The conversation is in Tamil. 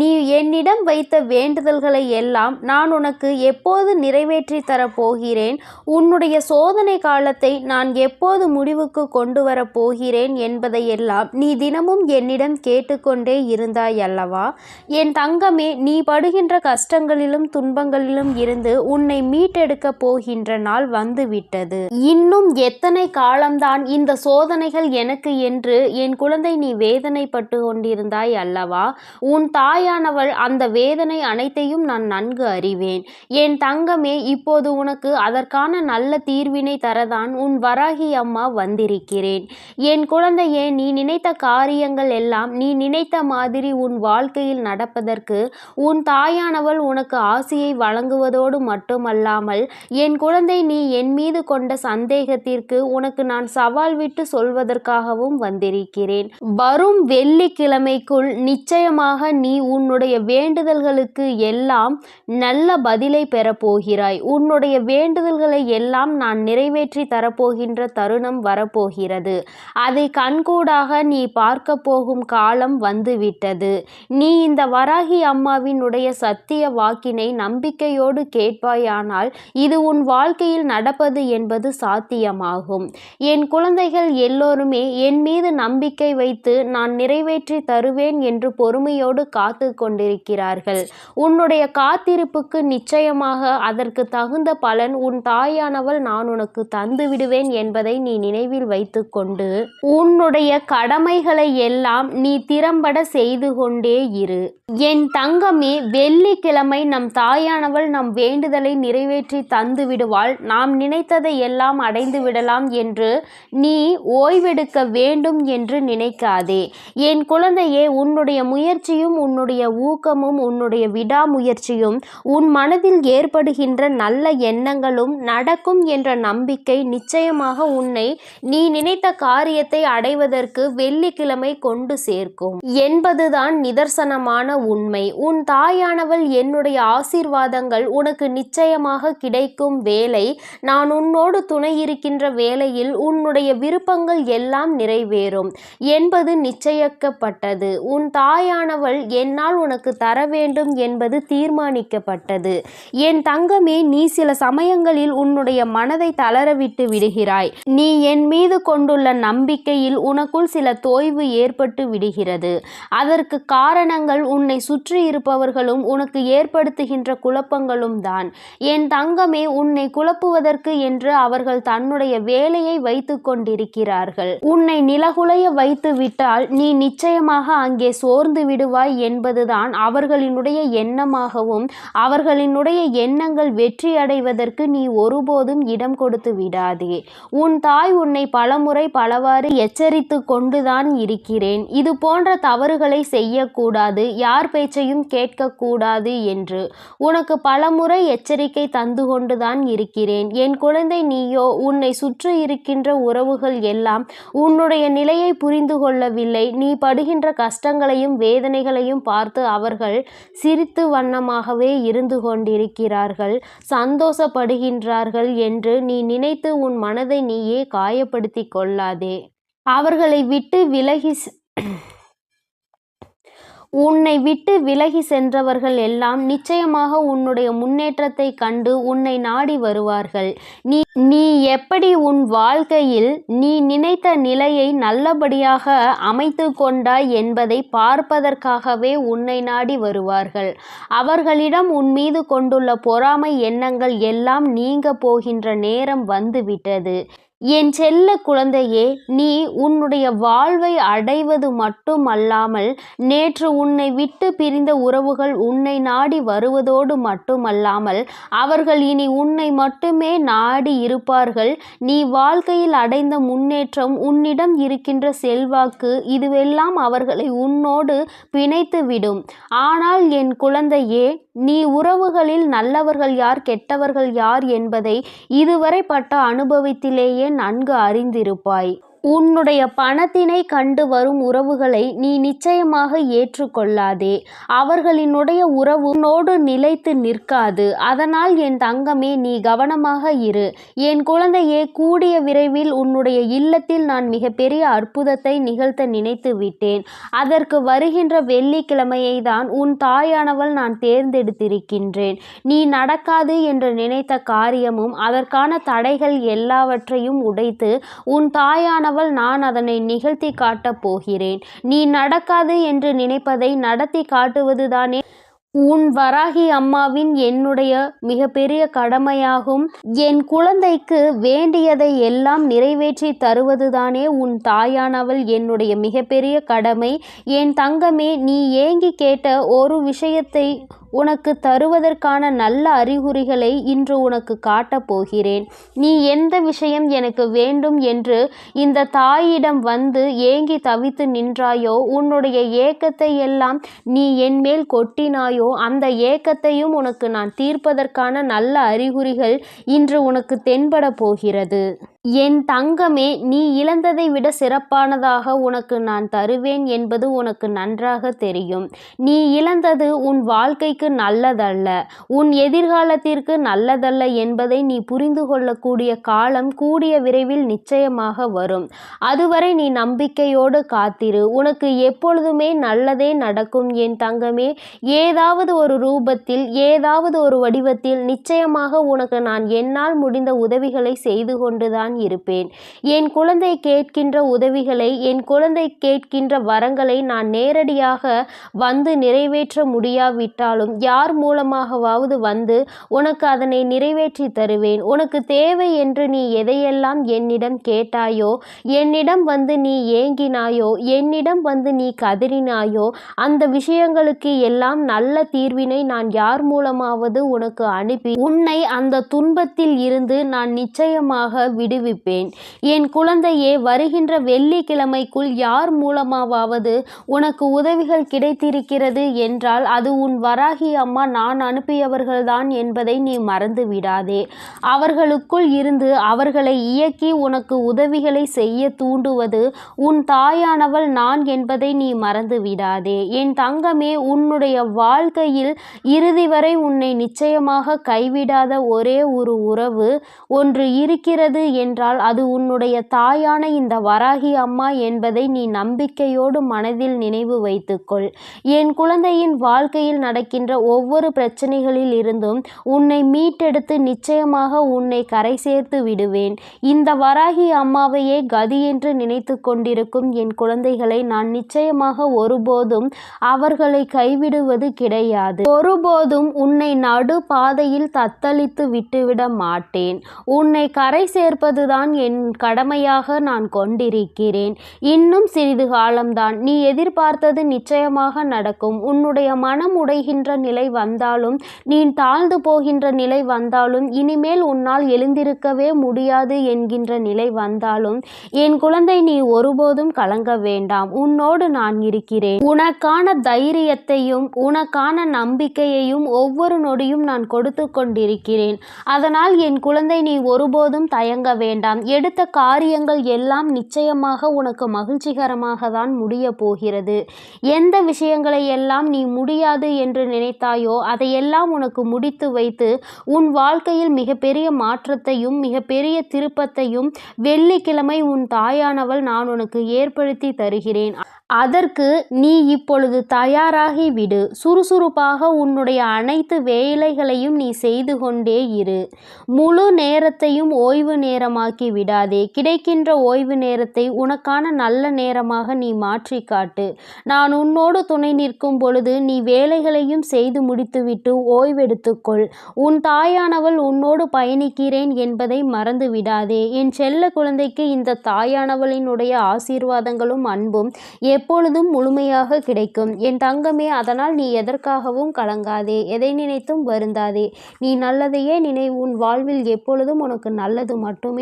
நீ என்னிடம் வைத்த வேண்டுதல்களை எல்லாம் நான் உனக்கு எப்போது நிறைவேற்றி தரப்போகிறேன் உன்னுடைய சோதனை காலத்தை நான் எப்போது முடிவுக்கு கொண்டு வரப் போகிறேன் என்பதையெல்லாம் நீ தினமும் என்னிடம் கேட்டுக்கொண்டே இருந்தாய் அல்லவா? என் தங்கமே நீ படுகின்ற கஷ்டங்களிலும் துன்பங்களிலும் இருந்து உன்னை மீட்டெடுக்கப் போகின்ற நாள் வந்துவிட்டது. இன்னும் எத்தனை காலம்தான் இந்த சோதனைகள் எனக்கு என்று என் குழந்தை நீ வேதனைப்பட்டு கொண்டிருந்தாய் அல்லவா? உன் தாய் தாயானவள் அந்த வேதனை அனைத்தையும் நான் நன்கு அறிவேன். என் தங்கமே இப்போது உனக்கு அதற்கான நல்ல தீர்வினை தரதான் உன் வராகி அம்மா வந்திருக்கிறேன். என் குழந்தையே நீ நினைத்த காரியங்கள் எல்லாம் நீ நினைத்த மாதிரி உன் வாழ்க்கையில் நடப்பதற்கு உன் தாயானவள் உனக்கு ஆசையை வழங்குவதோடு மட்டுமல்லாமல் என் குழந்தை நீ என் மீது கொண்ட சந்தேகத்திற்கு உனக்கு நான் சவால் விட்டு சொல்வதற்காகவும் வந்திருக்கிறேன். வரும் வெள்ளிக்கிழமைக்குள் நிச்சயமாக நீ உன்னுடைய வேண்டுதல்களுக்கு எல்லாம் நல்ல பதிலை பெறப்போகிறாய். உன்னுடைய வேண்டுதல்களை எல்லாம் நான் நிறைவேற்றி தரப்போகின்ற தருணம் வரப்போகிறது. அதை கண்கூடாக நீ பார்க்க போகும் காலம் வந்துவிட்டது. நீ இந்த வராகி அம்மாவினுடைய சத்திய வாக்கினை நம்பிக்கையோடு கேட்பாயானால் இது உன் வாழ்க்கையில் நடப்பது என்பது சாத்தியமாகும். என் குழந்தைகள் எல்லோருமே என் மீது நம்பிக்கை வைத்து நான் நிறைவேற்றி தருவேன் என்று பொறுமையோடு காத்து கொண்டிருக்கிறார்கள். உன்னுடைய காத்திருப்புக்கு நிச்சயமாக அதற்கு தகுந்த பலன் உன் தாயானவள் நான் உனக்கு தந்து விடுவேன் என்பதை நீ நினைவில் வைத்துக்கொண்டு உன்னுடைய கடமைகளை எல்லாம் நீ திறம்பட செய்து கொண்டே இரு. என் தங்கமே வெள்ளிக்கிழமை நம் தாயானவள் நம் வேண்டுதலை நிறைவேற்றி தந்து விடுவாள். நாம் நினைத்ததை எல்லாம் அடைந்து விடலாம் என்று நீ ஓய்வெடுக்க வேண்டும் என்று நினைக்காதே. என் குழந்தையே உன்னுடைய முயற்சியும் உன்னுடைய ஊக்கமும் உன்னுடைய விடாமுயற்சியும் உன் மனதில் ஏற்படுகின்ற நல்ல எண்ணங்களும் நடக்கும் என்ற நம்பிக்கை நிச்சயமாக உன்னை நீ நினைத்த காரியத்தை அடைவதற்கு வெள்ளிக்கிழமை கொண்டு சேர்க்கும். என்பதுதான் நிதர்சனமான உண்மை. உன் தாயானவள் என்னுடைய ஆசீர்வாதங்கள் உனக்கு நிச்சயமாக கிடைக்கும் வேலை. நான் உன்னோடு துணை இருக்கின்ற வேளையில் உன்னுடைய விருப்பங்கள் எல்லாம் நிறைவேறும். என்பது நிச்சயிக்கப்பட்டது. உன் தாயானவள் என் என்னால் உனக்கு தர வேண்டும் என்பது தீர்மானிக்கப்பட்டது. என் தங்கமே நீ சில சமயங்களில் உன்னுடைய மனதை தளரவிட்டு விடுகிறாய். நீ என் மீது கொண்டுள்ள நம்பிக்கையில் உனக்குள் சில தோய்வு ஏற்பட்டு விடுகிறது. அதற்கு காரணங்கள் உன்னை சுற்றி இருப்பவர்களும் உனக்கு ஏற்படுத்துகின்ற குழப்பங்களும் தான். என் தங்கமே உன்னை குழப்புவதற்கு என்று அவர்கள் தன்னுடைய வேலையை வைத்து கொண்டிருக்கிறார்கள். உன்னை நிலகுலைய வைத்து விட்டால் நீ நிச்சயமாக அங்கே சோர்ந்து விடுவாய் என்பதுதான் அவர்களினுடைய எண்ணமாகவும் அவர்களினுடைய எண்ணங்கள் வெற்றி அடைவதற்கு நீ ஒருபோதும் இடம் கொடுத்து விடாதே. உன் தாய் உன்னை பலமுறை பலவாறு எச்சரித்து கொண்டுதான் இருக்கிறேன். இது போன்ற தவறுகளை செய்யக்கூடாது யார் பேச்சையும் கேட்கக்கூடாது என்று. உனக்கு பலமுறை எச்சரிக்கை தந்து கொண்டுதான் இருக்கிறேன். என் குழந்தை நீயோ உன்னை சுற்றி இருக்கின்ற உறவுகள் எல்லாம் உன்னுடைய நிலையை புரிந்து கொள்ளவில்லை. நீ படுகின்ற கஷ்டங்களையும் வேதனைகளையும் பார்த்து அவர்கள் சிரித்து வண்ணமாகவே இருந்து கொண்டிருக்கிறார்கள். சந்தோஷப்படுகின்றார்கள் என்று நீ நினைத்து உன் மனதை நீயே காயப்படுத்தி கொள்ளாதே. அவர்களை விட்டு விலகி உன்னை விட்டு விலகி சென்றவர்கள் எல்லாம் நிச்சயமாக உன்னுடைய முன்னேற்றத்தை கண்டு உன்னை நாடி வருவார்கள். நீ நீ எப்படி உன் வாழ்க்கையில் நீ நினைத்த நிலையை நல்லபடியாக அமைத்து கொண்டாய் என்பதை பார்ப்பதற்காகவே உன்னை நாடி வருவார்கள். அவர்களிடம் உன் மீது கொண்டுள்ள பொறாமை எண்ணங்கள் எல்லாம் நீங்க போகின்ற நேரம் வந்துவிட்டது. என் செல்ல குழந்தையே நீ உன்னுடைய வாழ்வை அடைவது மட்டுமல்லாமல் நேற்று உன்னை விட்டு பிரிந்த உறவுகள் உன்னை நாடி வருவதோடு மட்டுமல்லாமல் அவர்கள் இனி உன்னை மட்டுமே நாடி இருப்பார்கள். நீ வாழ்க்கையில் அடைந்த முன்னேற்றம் உன்னிடம் இருக்கின்ற செல்வாக்கு இதுவெல்லாம் அவர்களை உன்னோடு பிணைத்துவிடும். ஆனால் என் குழந்தையே நீ உறவுகளில் நல்லவர்கள் யார் கெட்டவர்கள் யார் என்பதை இதுவரை பட்ட அனுபவத்திலேயே நன்கு அறிந்திருப்பாய். உன்னுடைய பணத்தினை கண்டு வரும் உறவுகளை நீ நிச்சயமாக ஏற்றுக்கொள்ளாதே. அவர்களினுடைய உறவு உன்னோடு நிலைத்து நிற்காது. அதனால் என் தங்கமே நீ கவனமாக இரு. என் குழந்தையே கூடிய விரைவில் உன்னுடைய இல்லத்தில் நான் மிகப்பெரிய அற்புதத்தை நிகழ்த்த நினைத்து விட்டேன். அதற்கு வருகின்ற வெள்ளிக்கிழமையை தான் உன் தாயானவள் நான் தேர்ந்தெடுத்திருக்கின்றேன். நீ நடக்காது என்று நினைத்த காரியமும் அதற்கான தடைகள் எல்லாவற்றையும் உடைத்து உன் தாயானவள் நான் அதனை நிகழ்த்தி காட்டப் போகிறேன். நீ நடக்காது என்று நினைப்பதை நடத்தி காட்டுவதுதானே உன் வராகி அம்மாவின் என்னுடைய மிகப்பெரிய கடமையாகும். என் குழந்தைக்கு வேண்டியதை எல்லாம் நிறைவேற்றி தருவதுதானே உன் தாயானவள் என்னுடைய மிகப்பெரிய கடமை. என் தங்கமே நீ ஏங்கி கேட்ட ஒரு விஷயத்தை உனக்கு தருவதற்கான நல்ல அறிகுறிகளை இன்று உனக்கு காட்டப் போகிறேன். நீ எந்த விஷயம் எனக்கு வேண்டும் என்று இந்த தாயிடம் வந்து ஏங்கி தவித்து நின்றாயோ உன்னுடைய ஏக்கத்தை எல்லாம் நீ என்மேல் கொட்டினாயோ அந்த ஏக்கத்தையும் உனக்கு நான் தீர்ப்பதற்கான நல்ல அறிகுறிகள் இன்று உனக்கு தென்பட போகிறது. என் தங்கமே நீ இழந்ததை விட சிறப்பானதாக உனக்கு நான் தருவேன் என்பது உனக்கு நன்றாக தெரியும். நீ இழந்தது உன் வாழ்க்கைக்கு நல்லதல்ல. உன் எதிர்காலத்திற்கு நல்லதல்ல என்பதை நீ புரிந்து கொள்ளக்கூடிய காலம் கூடிய விரைவில் நிச்சயமாக வரும். அதுவரை நீ நம்பிக்கையோடு காத்திரு. உனக்கு எப்பொழுதுமே நல்லதே நடக்கும் என் தங்கமே. ஏதாவது ஒரு ரூபத்தில் ஏதாவது ஒரு வடிவத்தில் நிச்சயமாக உனக்கு நான் என்னால் முடிந்த உதவிகளை செய்து கொண்டுதான் நான் இருப்பேன் என் குழந்தை கேட்கின்ற உதவிகளை என் குழந்தை கேட்கின்ற வரங்களை நான் நேரடியாக வந்து நிறைவேற்ற முடியாவிட்டாலும் யார் மூலமாகவாவது வந்து உனக்கு அதனை நிறைவேற்றி தருவேன். உனக்கு தேவை என்று நீ எதையெல்லாம் என்னிடம் கேட்டாயோ என்னிடம் வந்து நீ ஏங்கினாயோ என்னிடம் வந்து நீ கதறினாயோ அந்த விஷயங்களுக்கு எல்லாம் நல்ல தீர்வினை நான் யார் மூலமாவது உனக்கு அனுப்பி உன்னை அந்த துன்பத்தில் இருந்து நான் நிச்சயமாக விடு விடுவிப்பேன் என் குழந்தையே வருகின்ற வெள்ளிக்கிழமைக்குள் யார் மூலமாவது உனக்கு உதவிகள் கிடைத்திருக்கிறது என்றால் அது உன் வராகி அம்மா நான் அனுப்பியவர்கள்தான் என்பதை நீ மறந்து விடாதே. அவர்களுக்குள் இருந்து அவர்களை இயக்கி உனக்கு உதவிகளை செய்ய தூண்டுவது உன் தாயானவள் நான் என்பதை நீ மறந்து விடாதே. என் தங்கமே உன்னுடைய வாழ்க்கையில் இறுதி வரை உன்னை நிச்சயமாக கைவிடாத ஒரே ஒரு உறவு ஒன்று இருக்கிறது என்றால் அது உன்னுடைய தாயான இந்த வராகி அம்மா என்பதை நீ நம்பிக்கையோடு மனதில் நினைவு வைத்துக்கொள். என் குழந்தையின் வாழ்க்கையில் நடக்கின்ற ஒவ்வொரு பிரச்சனைகளில் இருந்தும் உன்னை மீட்டெடுத்து நிச்சயமாக உன்னை கரை சேர்த்து விடுவேன். இந்த வராகி அம்மாவையே கதி என்று நினைத்து கொண்டிருக்கும் என் குழந்தைகளை நான் நிச்சயமாக ஒருபோதும் அவர்களை கைவிடுவது கிடையாது. ஒருபோதும் உன்னை நடு பாதையில் தத்தளித்து விட்டுவிட மாட்டேன். உன்னை கரை சேர்ப்பது அதுதான் என் கடமையாக நான் கொண்டிருக்கிறேன். இன்னும் சிறிது காலம்தான். நீ எதிர்பார்த்தது நிச்சயமாக நடக்கும். உன்னுடைய மனம் உடைகின்ற நிலை வந்தாலும் நீ தாழ்ந்து போகின்ற நிலை வந்தாலும் இனிமேல் உன்னால் எழுந்திருக்கவே முடியாது என்கின்ற நிலை வந்தாலும் என் குழந்தை நீ ஒருபோதும் கலங்க வேண்டாம். உன்னோடு நான் இருக்கிறேன். உனக்கான தைரியத்தையும் உனக்கான நம்பிக்கையையும் ஒவ்வொரு நொடியும் நான் கொடுத்து கொண்டிருக்கிறேன். அதனால் என் குழந்தை நீ ஒருபோதும் தயங்க வேண்டாம். வேண்டாம். எடுத்த காரியங்கள் எல்லாம் நிச்சயமாக உனக்கு மகிழ்ச்சிகரமாக தான் முடிய போகிறது. எந்த விஷயங்களை எல்லாம் நீ முடியாது என்று நினைத்தாயோ அதையெல்லாம் உனக்கு முடித்து வைத்து உன் வாழ்க்கையில் மிகப்பெரிய மாற்றத்தையும் மிகப்பெரிய திருப்பத்தையும் வெள்ளிக்கிழமை உன் தாயானவள் நான் உனக்கு ஏற்படுத்தி தருகிறேன். அதற்கு நீ இப்பொழுது தயாராகி விடு. சுறுசுறுப்பாக உன்னுடைய அனைத்து வேலைகளையும் நீ செய்து கொண்டே இரு. முழு நேரத்தையும் ஓய்வு நேரம் நேரமாக்கி விடாதே. கிடைக்கின்ற ஓய்வு நேரத்தை உனக்கான நல்ல நேரமாக நீ மாற்றி காட்டு. நான் உன்னோடு துணை நிற்கும் பொழுது நீ வேலைகளையும் செய்து முடித்துவிட்டு ஓய்வெடுத்துக்கொள் உன் தாயானவள் உன்னோடு பயணிக்கிறேன் என்பதை மறந்து விடாதே. என் செல்ல குழந்தைக்கு இந்த தாயானவளினுடைய ஆசீர்வாதங்களும் அன்பும் எப்பொழுதும் முழுமையாக கிடைக்கும். என் தங்கமே அதனால் நீ எதற்காகவும் கலங்காதே. எதை நினைத்தும் வருந்தாதே. நீ நல்லதையே நினை உன் வாழ்வில் எப்பொழுதும் உனக்கு நல்லது மட்டுமே